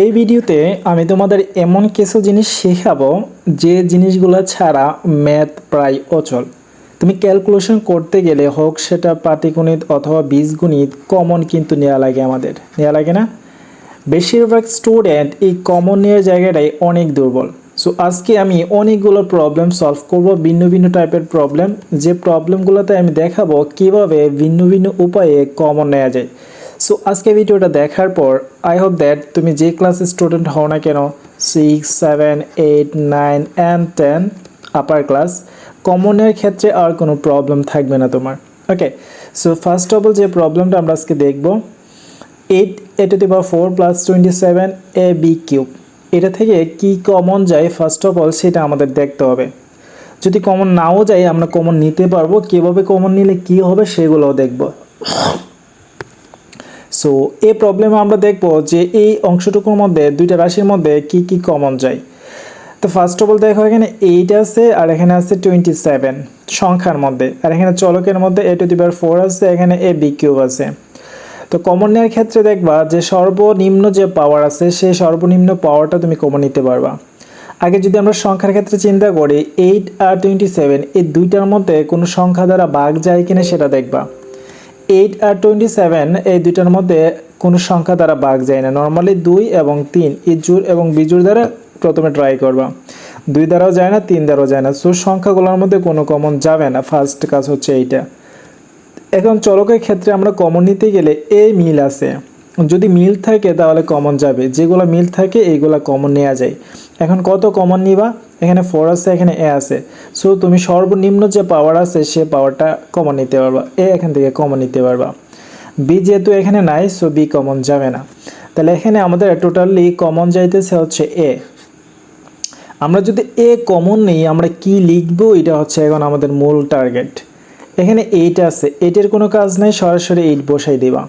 এই ভিডিওতে আমি তোমাদের এমন কিছু জিনিস শেখাবো যে জিনিসগুলো ছাড়া ম্যাথ প্রায় অচল। তুমি ক্যালকুলেশন করতে গেলে হোক সেটা পাটিগণিত অথবা বীজগণিত কমন কিন্তু নেওয়া লাগে আমাদের। নেওয়া লাগে না? বেশিরভাগ স্টুডেন্ট এই কমন নেওয়ার জায়গাটাই অনেক দুর্বল। সো আজকে আমি অনেকগুলো প্রবলেম সলভ করব, ভিন্ন ভিন্ন টাইপের প্রবলেম যে প্রবলেমগুলোতে আমি দেখাবো কীভাবে ভিন্ন ভিন্ন উপায়ে কমন নেওয়া যায়। সো আজকে ভিডিওটা দেখার পর আই হোপ দ্যাট তুমি যে ক্লাসের স্টুডেন্ট হও না কেন six seven eight nine and ten upper class কমনের ক্ষেত্রে আর কোনো প্রবলেম থাকবে না তোমার। Okay so first of all যে প্রবলেমটা আমরা আজকে দেখব eight a to the four plus twenty seven a b cube এটা থেকে কি কমন যায়? ফার্স্ট অফ অল সেটা আমাদের দেখতে হবে। যদি কমন নাও যায়, আমরা কমন নিতে পারব। কীভাবে কমন নিলে কি হবে, সেগুলোও দেখব। সো এই প্রবলেমে আমরা দেখব যে এই অংশটুকুর মধ্যে, দুইটা রাশির মধ্যে কি কি কমন যায়। তো ফার্স্ট অফ অল দেখো, এখানে এইট আছে আর এখানে আছে টোয়েন্টি সেভেন সংখ্যার মধ্যে। আর এখানে চলকের মধ্যে এ টু দি ফোর আছে, এখানে এ বি কিউব আছে। তো কমন নেওয়ার ক্ষেত্রে দেখবা যে সর্বনিম্ন যে পাওয়ার আছে সেই সর্বনিম্ন পাওয়ারটা তুমি কমন নিতে পারবা। আগে যদি আমরা সংখ্যার ক্ষেত্রে চিন্তা করি এইট আর টোয়েন্টি সেভেন এই দুইটার মধ্যে কোনো সংখ্যা দ্বারা ভাগ যায় কিনা সেটা দেখবা। এইট আর টোয়েন্টি সেভেন, এই দুইটার মধ্যে কোনো সংখ্যা দ্বারা বাগ যায় না। নর্মালি দুই এবং তিন ইজুর এবং বিজুর দ্বারা প্রথমে ট্রাই করবা। দুই দ্বারাও যায় না, তিন দ্বারাও যায় না। সো সংখ্যাগুলোর মধ্যে কোনো কমন যাবে না। ফার্স্ট কাজ হচ্ছে এইটা। এখন চলকের ক্ষেত্রে আমরা কমন নিতে গেলে এ মিল আছে। যদি মিল থাকে তাহলে কমন যাবে। যেগুলো মিল থাকে এইগুলো কমন নেওয়া যায়। এখন কত কমন নিবা? এখানে ফোর আছে, এখানে এ আছে। সো তুমি সর্বনিম্ন যে পাওয়ার আছে, সে পাওয়ারটা কমন নিতে পারবা। এ এখান থেকে কমন নিতে পারবা। বি যেহেতু এখানে নাই সো বি কমন যাবে না। তাহলে এখানে আমাদের টোটালি কমন যাইতেছে হচ্ছে এ আমরা যদি এ কমন নেই, আমরা কি লিখব? এটা হচ্ছে এখন আমাদের মূল টার্গেট এখানে এইট আছে। এইটের কোনো কাজ নাই, সরাসরি এইট বসাই দেবা।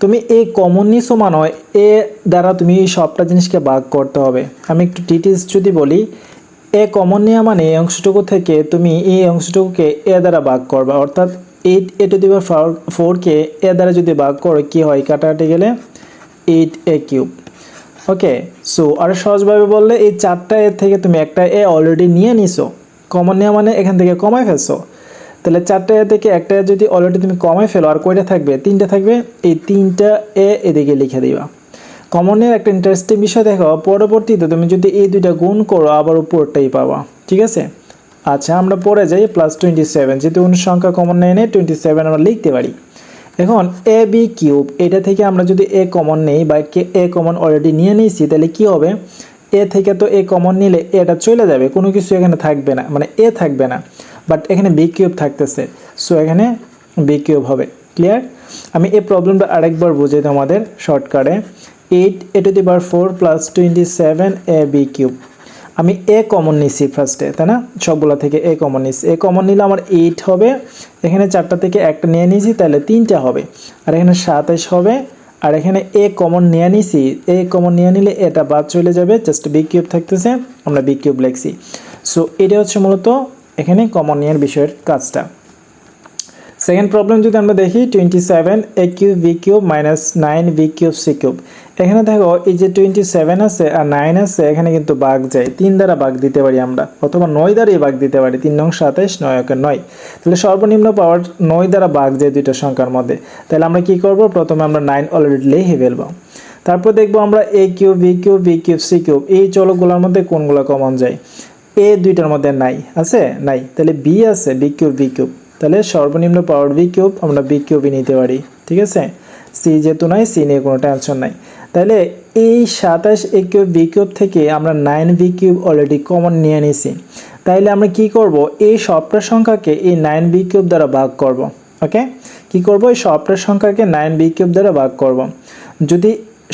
তুমি এই কমন নিছো মানয় এ দ্বারা তুমি এই সবটা জিনিসকে ভাগ করতে হবে। আমি একটু ডিটেলস যদি বলি, এ কমন নেওয়া মানে এই অংশটুকু থেকে তুমি এই অংশটুকুকে এ দ্বারা ভাগ করবা। অর্থাৎ এইট এ টু দিবার ফোরকে এ দ্বারা যদি ভাগ করো, কী হয়? কাটাকাটি গেলে eight a cube okay so আর সহজভাবে বললে, এই চারটা এর থেকে তুমি একটা এ অলরেডি নিয়ে নিছো। কমন নেওয়া মানে এখান থেকে কমাই ফেলছো। তাহলে চারটা থেকে একটা যদি অলরেডি তুমি কমে ফেলো, আর কয়টা থাকবে? তিনটা থাকবে, এই তিনটা এ এদিকে লিখে দিবা। কমনের একটা ইন্টারেস্টিং বিষয় দেখো, পরবর্তীতে তুমি যদি এই দুইটা গুণ করো, আবার উপরটাই পাবা, ঠিক আছে? আচ্ছা আমরা পরে যাই প্লাস টোয়েন্টি সেভেন যেহেতু কোনো সংখ্যা কমন নেই নেই টোয়েন্টি সেভেন আমরা লিখতে পারি। এখন এ বি কিউব এটা থেকে আমরা যদি এ কমন নেই, বা এ কমন অলরেডি নিয়ে নিয়েছি, তাহলে কি হবে? এ থেকে তো এ কমন নিলে এটা চলে যাবে, কোনো কিছু এখানে থাকবে না মানে এ থাকবে না। বাট এখানে বি কিউব থাকতেছে। সো এখানে বি কিউব হবে। ক্লিয়ার আমি এই প্রবলেমটা আরেকবার বুঝাই তোমাদের শর্টকাটে eight a to the bar four plus twenty seven a b cube আমি এ কমন নিছি ফার্স্টে তাই না? সবগুলো থেকে এ কমন নিছি। এ কমন নিলে আমার এইট হবে। এখানে চারটা থেকে একটা নিয়ে নিয়েছি তাহলে তিনটা হবে। আর এখানে সাতাইশ হবে। আর এখানে এ কমন নিয়ে নিছি। এ কমন নিয়ে নিলে এটা বাদ চলে যাবে। জাস্ট বি কিউব থাকতেছে। আমরা বি কিউব লিখছি। সো এটা হচ্ছে মূলত এখানে কমন নিয়ার বিষয়ের কাজটা। সেকেন্ড প্রবলেম যদি আমরা দেখি twenty seven a cube v cube minus nine v cube c cube এখানে দেখো, এই যে টোয়েন্টি সেভেন আছে আর নাইন আছে, এখানে কিন্তু বাঘ যায়। তিন দ্বারা বাঘ দিতে পারি আমরা, অথবা নয় দ্বারাই বাঘ দিতে পারি। তিন নং সাতাইশ, নয় একে নয়। তাহলে সর্বনিম্ন পাওয়ার নয় দ্বারা বাঘ যায় দুইটা সংখ্যার মধ্যে। তাহলে আমরা কি করব? প্রথমে আমরা নাইন অলরেডি লিখে ফেলব। তারপর দেখব আমরা a cube v cube v cube c cube এই চলকগুলোর মধ্যে কোনগুলো কমন যায়? এ দুইটার মধ্যে নাই, আছে? নাই। তাহলে বি আছে, বি কিউব বি কিউব। তাহলে সর্বনিম্ন পাওয়ার বি কিউব আমরা বি কিউবই নিতে পারি, ঠিক আছে? সি যেহেতু নাই, সি নিয়ে কোনো টেনশন নাই। তাহলে এই সাতাশ এ কিউব, বি কিউব থেকে আমরা nine b cube already common নিয়ে নিছি। তাইলে আমরা কি করব? এই সবটা সংখ্যাকে এই নাইন বি কিউব দ্বারা ভাগ করব, ওকে? কি করব? এই সবটা সংখ্যাকে নাইন বি কিউব দ্বারা ভাগ করব। যদি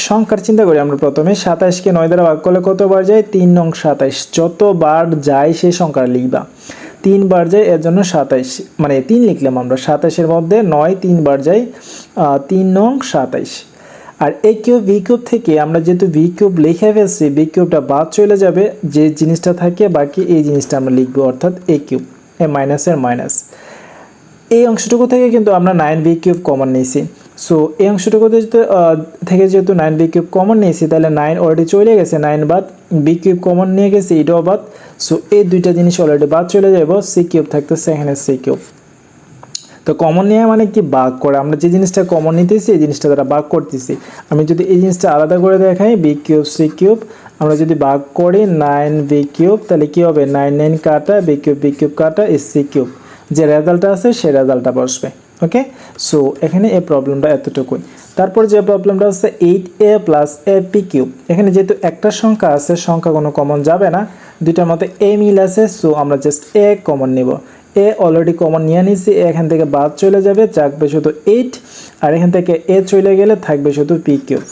সংখ্যার চিন্তা করি আমরা প্রথমে। সাতাশকে নয় দ্বারা ভাগ করলে কতবার যায়? তিন নং সাতাইশ। যতবার যায় সেই সংখ্যা লিখবা। তিনবার যায়, এর জন্য সাতাইশ। মানে তিন লিখলাম আমরা। সাতাইশের মধ্যে নয় তিনবার যাই তিন নং সাতাইশ। আর এ কিউব ভি কিউব থেকে আমরা যেহেতু ভি কিউব লিখে ফেলছি ভি কিউবটা বাদ চলে যাবে। যে জিনিসটা থাকে, বাকি এই জিনিসটা আমরা লিখব, অর্থাৎ এ কিউব এ মাইনাসের মাইনাস এই অংশটুকু থেকে কিন্তু আমরা নাইন ভি কিউব কমন নিয়েছি। সো এই অংশটুকু থেকে যেহেতু নাইন বি কিউব কমন নিয়েছি, তাহলে নাইন অলরেডি চলে গেছে নাইন বাদ বি কিউব কমন নিয়ে গেছে এটাও বাদ। সো এই দুইটা জিনিস অলরেডি বাদ চলে যাব সি কিউব থাকতেছে এখানে সি কিউব তো কমন নেওয়া মানে কি? বাগ করা। আমরা যে জিনিসটা কমন নিতেছি, এই জিনিসটা তারা বাগ করতেছি। আমি যদি এই জিনিসটা আলাদা করে দেখাই বি কিউব সি কিউব আমরা যদি বাগ করি নাইন বি কিউব তাহলে কি হবে? নাইন নাইন কাটা বি কিউব বি কিউব কাটা এস সি কিউব যে রেজাল্টটা আছে সেই রেজাল্টটা বসবে। ওকে সো এখানে এই প্রবলেমটা এতটুকুই। তারপর যে প্রবলেমটা হচ্ছে eight a plus a p cube এখানে যেহেতু একটা সংখ্যা আছে, সংখ্যা কোনো কমন যাবে না। দুইটার মধ্যে এ মিল আছে সো আমরা জাস্ট এ কমন নিব। এ অলরেডি কমন নিয়ে নিছি এখান থেকে বাদ চলে যাবে, থাকবে শুধু এইট আর এখান থেকে এ চলে গেলে থাকবে শুধু পি কিউব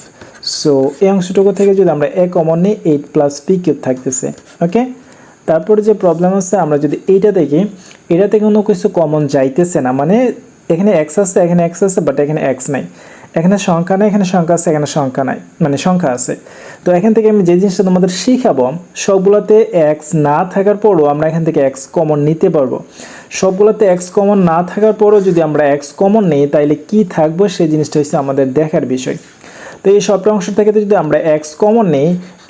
সো এই অংশটুকু থেকে যদি আমরা এ কমন নিই এইট প্লাস পি কিউব থাকতেছে। ওকে তারপরে যে প্রবলেম হচ্ছে আমরা যদি এইটা দেখি, এটাতে কোনো কিছু কমন যাইতেছে না। মানে এখানে এক্স আছে, এখানে এক্স আছে বাট এখানে এক্স নাই। এখানে সংখ্যা নেই, এখানে সংখ্যা আছে, এখানে সংখ্যা নাই মানে সংখ্যা আছে। তো এখান থেকে আমি যে জিনিসটা তোমাদের শিখাবো, সবগুলোতে এক্স না থাকার পরও আমরা এখান থেকে এক্স কমন নিতে পারব। সবগুলোতে এক্স কমন না থাকার পরও যদি আমরা এক্স কমন নিই তাহলে কি থাকব? সেই জিনিসটা হচ্ছে আমাদের দেখার বিষয়। তো এই সবটা অংশ থেকে যদি আমরা এক্স কমন নেই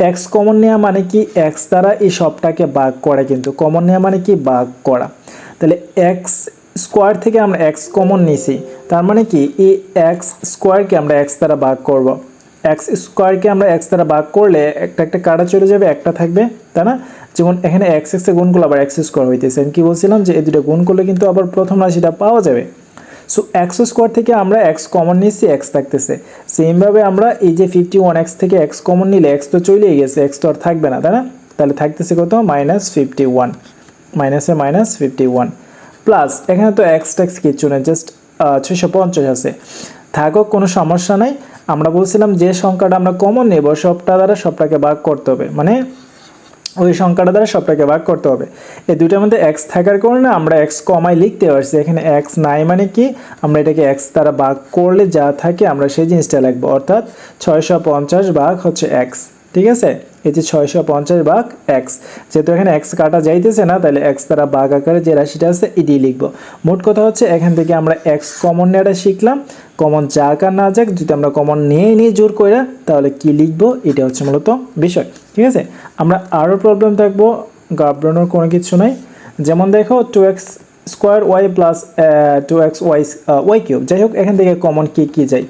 এক্স কমন নেওয়া মানে কি? এক্স দ্বারা এই সবটাকে ভাগ করা কিন্তু। কমন নেওয়া মানে কি? ভাগ করা। তাহলে এক্স স্কোয়ার থেকে আমরা এক্স কমন নিয়েছি। তার মানে কি? এই এক্স স্কোয়ারকে আমরা এক্স দ্বারা ভাগ করব। এক্স স্কোয়ারকে আমরা এক্স দ্বারা ভাগ করলে একটা একটা কাটা চলে যাবে, একটা থাকবে, তাই না? যেমন এখানে এক্স এক্সে গুণ করলে আবার এক্স স্কোয়ার হইতেছে। আমি কি বলছিলাম যে এই দুটো গুণ করলে কিন্তু আবার প্রথম রাশিটা পাওয়া যাবে। সো এক্স স্কোয়ার থেকে আমরা এক্স কমন নিচ্ছি এক্স থাকতেছে। সেমভাবে আমরা এই যে ফিফটি ওয়ান এক্স থেকে এক্স কমন নিলে এক্স তো চলেই গেছে এক্স তো আর থাকবে না, তাই না? তাহলে থাকতেছে কত? মাইনাস ফিফটি ওয়ান মাইনাসে মাইনাস ফিফটি ওয়ান প্লাস এখানে তো এক্স ট্যাক্স কিচ্ছু না জাস্ট ছয়শো পঞ্চাশ আছে। থাকুক, কোনো সমস্যা নাই। আমরা বলছিলাম যে সংখ্যাটা আমরা কমন নেব, সবটা দ্বারা সবটাকে ভাগ করতে হবে। মানে ওই সংখ্যাটা দ্বারা সবটাকে ভাগ করতে হবে। এই দুইটার মধ্যে এক্স থাকার কারণে আমরা এক্স কমাই লিখতে পারছি। এখানে এক্স নাই মানে কি? আমরা এটাকে এক্স দ্বারা ভাগ করলে যা থাকে আমরা সেই জিনিসটা লিখব। অর্থাৎ, ছয়শো পঞ্চাশ ভাগ হচ্ছে এক্স ঠিক আছে? এই যে ছয়শো পঞ্চাশ ভাগ এক্স যেহেতু এখানে এক্স কাটা যাইতেছে না, তাহলে এক্স দ্বারা ভাগ আকারে যে রাশিটা আছে এটি লিখব। মোট কথা হচ্ছে এখান থেকে আমরা এক্স কমন নেওয়াটা শিখলাম। কমন যাক আর না যাক, যদি আমরা কমন নিয়ে নিয়ে জোর করে তাহলে কি লিখব? এটা হচ্ছে মূলত বিষয়। ঠিক আছে? আমরা আরও প্রবলেম থাকব ঘাবড়ানোর কোনো কিছু নাই। যেমন দেখো two x square y plus two x y y cube যাই হোক, এখান থেকে কমন কি কি যায়?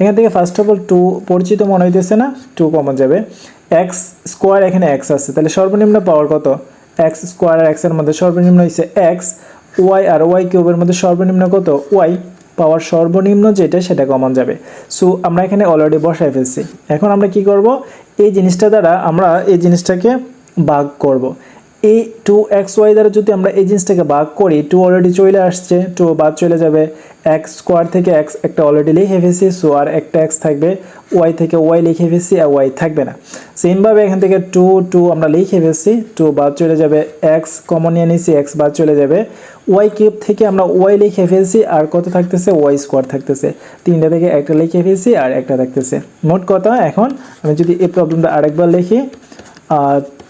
এখান থেকে ফার্স্ট অফ অল টু পরিচিত মনে হইতেছে না টু কমন যাবে। এক্স স্কোয়ার এখানে এক্স আছে। তাহলে সর্বনিম্ন পাওয়ার কত? এক্স স্কোয়ার আর এক্সের মধ্যে সর্বনিম্ন হচ্ছে এক্স। ওয়াই আর ওয়াই কিউবের মধ্যে সর্বনিম্ন কত? ওয়াই। পাওয়ার সর্বনিম্ন যেটা, সেটা কমন যাবে। সো আমরা এখানে অলরেডি বসায় ফেলছি। এখন আমরা কি করব? এই জিনিসটা দ্বারা আমরা এই জিনিসটাকে ভাগ করব। এই টু এক্স ওয়াই দ্বারা যদি আমরা এই জিনিসটাকে ভাগ করি টু অলরেডি চলে আসছে টু বাদ চলে যাবে এক্স স্কোয়ার থেকে এক্স একটা অলরেডি লিখে ফেলছি সো আর একটা এক্স থাকবে ওয়াই থেকে ওয়াই লিখে ফেলছি আর ওয়াই থাকবে না। সেমভাবে এখান থেকে টু টু আমরা লিখে ফেলছি টু বাদ চলে যাবে এক্স কমন নিয়ে নিছি এক্স বাদ চলে যাবে ওয়াই কিউব থেকে আমরা ওয়াই লিখে ফেলছি, আর কত থাকতেছে? ওয়াই স্কোয়ার থাকতেছে। তিনটা থেকে একটা লিখে ফেলছি আর একটা থাকতেছে। মোট কথা, এখন আমি যদি এই প্রবলেমটা আরেকবার লিখি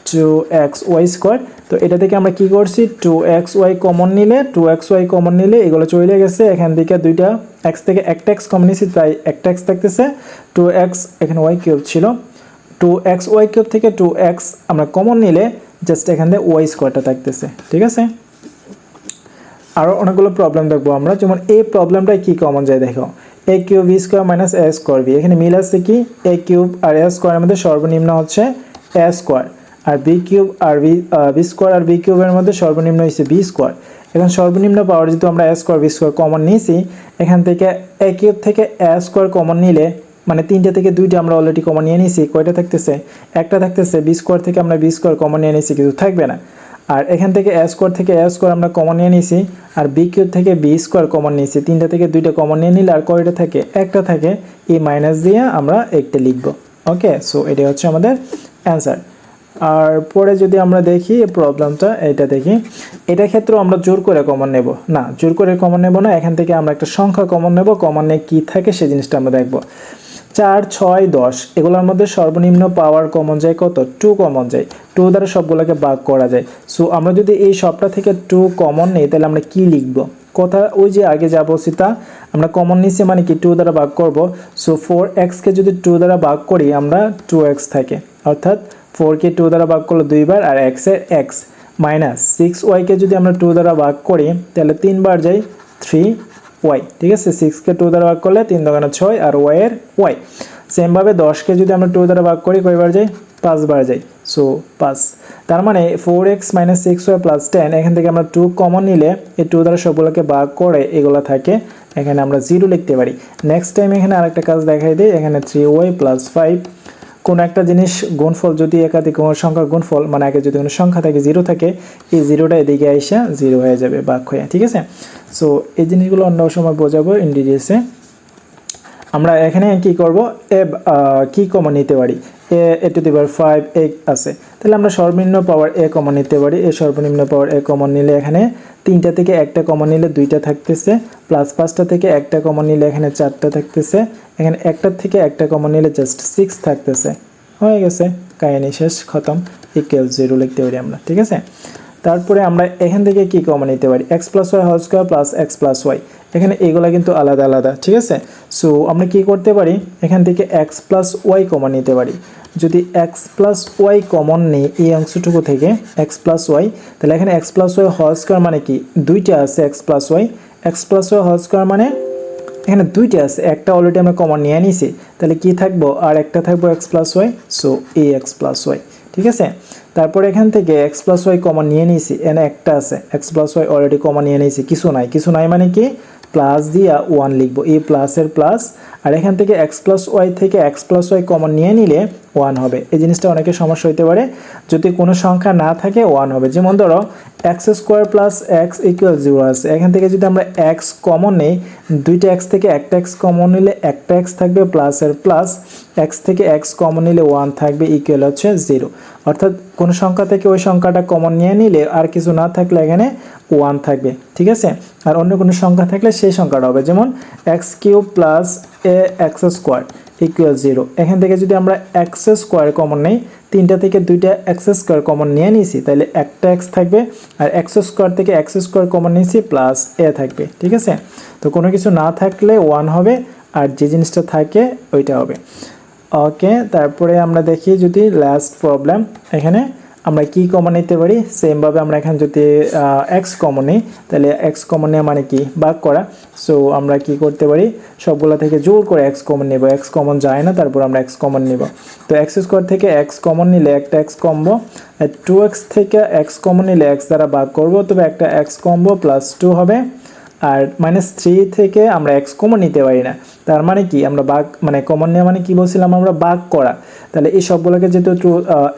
টু এক্স ওয়াই স্কোয়ার তো এটা থেকে আমরা কি করছি? টু এক্স ওয়াই কমন নিলে টু এক্স ওয়াই কমন নিলে এগুলো চলে গেছে। এখান থেকে দুইটা এক্স থেকে একটা এক্স কমন নিয়েছি তাই একটা এক্স থাকতেছে। টু এক্স এখানে ওয়াই কিউব ছিল। টু এক্স ওয়াই কিউব থেকে টু এক্স আমরা কমন নিলে জাস্ট এখান থেকে ওয়াই স্কোয়ারটা থাকতেছে। ঠিক আছে? আরও অনেকগুলো প্রবলেম দেখব আমরা। যেমন এই প্রবলেমটায় কি কমন যায় দেখো। A cube v square minus a square v এখানে মিল আছে কি? এ কিউব আর এ স্কোয়ারের মধ্যে সর্বনিম্ন হচ্ছে এ স্কোয়ার আর বি কিউব আর বি বি স্কোয়ার আর বি কিউবের মধ্যে সর্বনিম্ন হচ্ছে বি স্কোয়ার এখন সর্বনিম্ন পাওয়ার যেহেতু আমরা a square b square common নিয়েছি এখান থেকে এ কিউব থেকে এ স্কোয়ার কমন নিলে মানে তিনটা থেকে দুইটা আমরা অলরেডি কমন নিয়ে নিয়েছি কয়টা থাকতেছে? একটা থাকতেছে বি স্কোয়ার থেকে আমরা বি স্কোয়ার কমন নিয়ে নিয়েছি কিন্তু থাকবে না। আর এখান থেকে এ স্কোয়ার থেকে এ স্কোয়ার আমরা কমন নিয়ে নিয়েছি আর বি কিউব থেকে বি স্কোয়ার কমন নিয়েছি তিনটা থেকে দুইটা কমন নিয়ে নিলে আর কয়টা থাকে? একটা থাকে এই মাইনাস দিয়ে আমরা একটা লিখব। ওকে সো এটাই হচ্ছে আমাদের অ্যান্সার আর পরে যদি আমরা দেখি প্রবলেমটা এটা দেখি এটা ক্ষেত্রেও আমরা জোর করে কমন নেব। না, জোর করে কমন নেব না, এখান থেকে আমরা একটা সংখ্যা কমন নেব কমন কী থাকে সেই জিনিসটা আমরা দেখব। চার, ছয়, দশ, এগুলোর মধ্যে সর্বনিম্ন পাওয়ার কমন যায় কত? টু কমন যায়। টু দ্বারা সবগুলোকে ভাগ করা যায়। সো আমরা যদি এই সবটা থেকে টু কমন নেই, তাহলে আমরা কি লিখব? কথা ওই যে আগে যা বলছি তা, আমরা কমন নিচে মানে কি টু দ্বারা ভাগ করব? সো ফোর এক্সকে যদি টু দ্বারা ভাগ করি, আমরা টু এক্স থাকে। অর্থাৎ ফোরকে টু দ্বারা ভাগ করলে দুইবার আর এক্সের এক্স মাইনাস সিক্স ওয়াইকে যদি আমরা টু দ্বারা ভাগ করি, তাহলে তিনবার যাই থ্রি ওয়াই, ঠিক আছে? সিক্সকে টু দ্বারা ভাগ করলে তিন দোকানে ছয় আর ওয়াইয়ের ওয়াই। সেমভাবে দশকে যদি আমরা টু দ্বারা ভাগ করি, কয়বার যাই? পাঁচবার যাই। সো পাঁচ। তার মানে four x minus six y plus ten, এখান থেকে আমরা টু কমন নিলে এই টু দ্বারা সবগুলোকে ভাগ করে এগুলো থাকে। এখানে আমরা জিরো লিখতে পারি। নেক্সট টাইম এখানে আরেকটা কাজ দেখাই দিই। এখানে থ্রি ওয়াই প্লাস ফাইভ কোনো একটা জিনিস গুণফল যদি একাধিক সংখ্যার গুণফল মানে আগে যদি কোনো সংখ্যা থাকে জিরো থাকে, এই জিরোটা এদিকে আইসা জিরো হয়ে যাবে বাক হয়ে ঠিক আছে? সো এই জিনিসগুলো অন্য সময় বোঝাবো ইন আমরা এখানে কি করব? এ কি কমন নিতে পারি? এ এ টু দি পাওয়ার ফাইভ এ আছে। তাহলে আমরা সর্বনিম্ন পাওয়ার এ কমন নিতে পারি। এ সর্বনিম্ন পাওয়ার এ কমন নিলে এখানে তিনটা থেকে একটা কমন নিলে দুইটা থাকতেছে। প্লাস পাঁচটা থেকে একটা কমন নিলে এখানে চারটা থাকতেছে। এখানে একটার থেকে একটা কমন নিলে জাস্ট সিক্স থাকতেছে। হয়ে গেছে। কাহিনী শেষ, খতম। ইকুয়াল জিরো লিখতে পারি আমরা, ঠিক আছে? তারপরে আমরা এখান থেকে কি কমন নিতে পারি? X plus y whole square plus x plus y এখানে এগুলা কিন্তু আলাদা আলাদা, ঠিক আছে? সো আমরা কি করতে পারি? এখান থেকে এক্স প্লাস ওয়াই কমন নিতে পারি। যদি এক্স প্লাস ওয়াই কমন নেই এই অংশটুকু থেকে এক্স প্লাস ওয়াই তাহলে এখানে x plus y whole square মানে কি? দুইটা আছে x plus y x plus y whole square মানে এখানে দুইটা আছে, একটা অলরেডি আমরা কমন নিয়ে নিছি তাহলে কি থাকব? আর একটা থাকব x plus y so a x plus y ঠিক আছে? তারপর এখান থেকে এক্স প্লাস ওয়াই কমন নিয়ে নিয়েছি এনে একটা আছে x plus y already common নিয়ে নিয়েছি, কিছু নাই। কিছু নাই মানে কি? প্লাস দিয়া ওয়ান লিখব এই প্লাসের প্লাস আর এখান থেকে এক্স প্লাস ওয়াই থেকে এক্স প্লাস ওয়াই কমন নিয়ে নিলে ওয়ান হবে। এই জিনিসটা অনেকের সমস্যা হতে পারে। যদি কোনো সংখ্যা না থাকে ওয়ান হবে। যেমন ধরো x square plus x equal zero আছে। এখান থেকে যদি আমরা এক্স কমন নেই, দুইটা এক্স থেকে একটা এক্স কমন নিলে একটা এক্স থাকবে প্লাসের প্লাস এক্স থেকে এক্স কমন নিলে ওয়ান থাকবে ইকুয়াল হচ্ছে জিরো অর্থাৎ কোনো সংখ্যা থেকে ওই সংখ্যাটা কমন নিয়ে নিলে আর কিছু না থাকলে এখানে ওয়ান থাকবে, ঠিক আছে? আর অন্য কোনো সংখ্যা থাকলে সেই সংখ্যাটা হবে, যেমন x cube plus a x square equal zero এখান থেকে যদি আমরা এক্স স্কোয়ার কমন নেই, তিনটা থেকে দুইটা এক্স স্কোয়ার কমন নিয়ে নিয়েছি, তাহলে একটা এক্স থাকবে, আর এক্স স্কোয়ার থেকে এক্স স্কোয়ার কমন নিয়েছি প্লাস এ থাকবে, ঠিক আছে? তো কোনো কিছু না থাকলে ওয়ান হবে, আর যে জিনিসটা থাকে ওইটা হবে। ওকে তারপরে আমরা দেখি যদি লাস্ট প্রবলেম এখানে আমরা কি কমন নিতে পারি? সেমভাবে আমরা এখানে যদি এক্স কমন নিই, তাহলে এক্স কমন নেওয়া মানে কি? ভাগ করা। সো আমরা কি করতে পারি? সবগুলো থেকে জোর করে এক্স কমন নেব। এক্স কমন যায় না, তারপর আমরা এক্স কমন নিব। তো এক্স স্কোয়ার থেকে এক্স কমন নিলে একটা এক্স কমবো টু এক্স থেকে এক্স কমন নিলে এক্স দ্বারা ভাগ করব তবে একটা এক্স কমবো প্লাস টু হবে। আর মাইনাস থ্রি থেকে আমরা এক্স কমন নিতে পারি না। তার মানে কি? আমরা বাঘ মানে কমন নেওয়া মানে কি বলছিলাম আমরা? বাঘ করা। তাহলে এই সবগুলোকে যেহেতু টু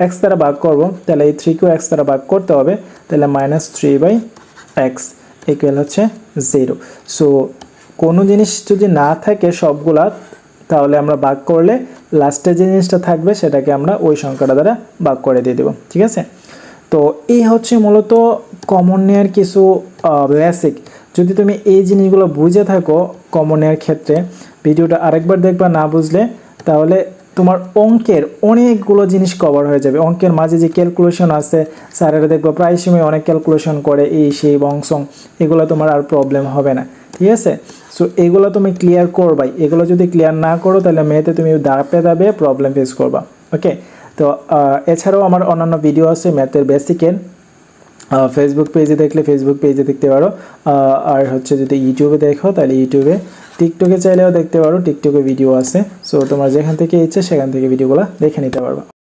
এক্স দ্বারা ভাগ করব, তাহলে এই থ্রিকেও এক্স দ্বারা ভাগ করতে হবে, তাহলে minus three by x equal হচ্ছে জিরো সো কোনো জিনিস যদি না থাকে সবগুলা, তাহলে আমরা ভাগ করলে লাস্টে যে জিনিসটা থাকবে সেটাকে আমরা ওই সংখ্যাটা দ্বারা ভাগ করে দিয়ে দেবো, ঠিক আছে? তো এই হচ্ছে মূলত কমন নেয়ার কিছু বেসিক যদি তুমি এই জিনিসগুলো বুঝে থাকো কমনের ক্ষেত্রে, ভিডিওটা আরেকবার দেখবা না বুঝলে, তাহলে তোমার অঙ্কের অনেকগুলো জিনিস কভার হয়ে যাবে। অঙ্কের মাঝে যে ক্যালকুলেশন আছে, স্যারেরা দেখব প্রায় সময় অনেক ক্যালকুলেশন করে এই সেই বংশং এগুলো তোমার আর প্রবলেম হবে না। ঠিক আছে? সো এগুলো তুমি ক্লিয়ার করবাই। এগুলো যদি ক্লিয়ার না করো, তাহলে মেয়েতে তুমি দাপে দাবে প্রবলেম ফেস করবা। ওকে তো এছাড়াও আমার অন্যান্য ভিডিও আছে ম্যাথের বেসিকের ফেসবুক পেজে দেখলে ফেসবুক পেজে দেখতে পারো। আর হচ্ছে যদি ইউটিউবে দেখো, তাহলে ইউটিউবে টিকটকে চাইলেও দেখতে পারো, টিকটকে ভিডিও আছে। সো তোমার যেখান থেকে ইচ্ছে, সেখান থেকে ভিডিওগুলো দেখে নিতে পারবা।